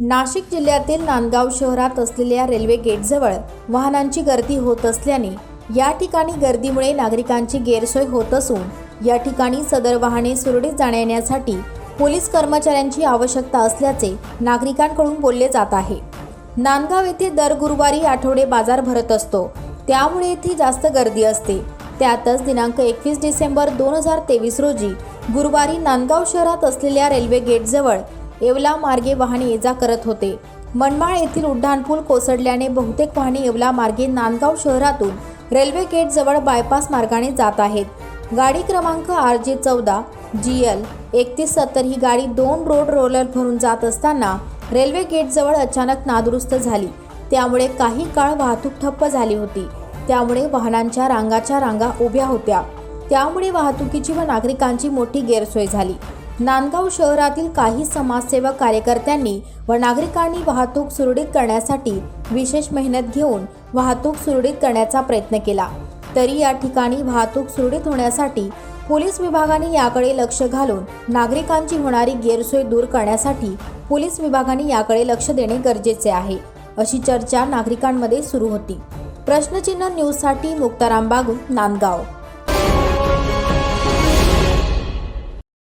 नाशिक जिल्ह्यातील नांदगाव शहरात असलेल्या रेल्वे गेटजवळ वाहनांची गर्दी होत असल्याने या ठिकाणी गर्दीमुळे नागरिकांची गैरसोय होत असून या ठिकाणी सदर वाहने सुरळीत जाण्यासाठी पोलीस कर्मचाऱ्यांची आवश्यकता असल्याचे नागरिकांकडून बोलले जात आहे. नांदगाव येथे दर गुरुवारी आठवडे बाजार भरत असतो. त्यामुळे येथे जास्त गर्दी असते. त्यातच दिनांक एकवीस डिसेंबर दोन हजार तेवीस रोजी गुरुवारी नांदगाव शहरात असलेल्या रेल्वे गेटजवळ येवला मार्गे वाहने ये जा करत होते. मनमाळ येथील उड्डाणपूल कोसळल्याने बहुतेक वाहने येवला मार्गे नांदगाव शहरातून रेल्वे गेटजवळ बायपास मार्गाने जात आहेत. गाडी क्रमांक आर जे चौदा जी एल एकतीस सत्तर ही गाडी दोन रोड रोलर भरून जात असताना रेल्वे गेटजवळ अचानक नादुरुस्त झाली. त्यामुळे काही काळ वाहतूक ठप्प झाली होती. त्यामुळे वाहनांच्या रांगाच्या रांगा उभ्या होत्या. त्यामुळे वाहतुकीची व नागरिकांची मोठी गैरसोय झाली. नांदगाव शहरातील काही समाजसेवक कार्यकर्त्यांनी व नागरिकांनी वाहतूक सुरळीत करण्यासाठी विशेष मेहनत घेऊन वाहतूक सुरळीत करण्याचा प्रयत्न केला. तरी या ठिकाणी वाहतूक सुरळीत होण्यासाठी पोलीस विभागाने याकडे लक्ष घालून नागरिकांची होणारी गैरसोय दूर करण्यासाठी पोलीस विभागाने याकडे लक्ष देणे गरजेचे आहे अशी चर्चा नागरिकांमध्ये सुरू होती. प्रश्नचिन्ह न्यूजसाठी मुक्ताराम बागू नांदगाव.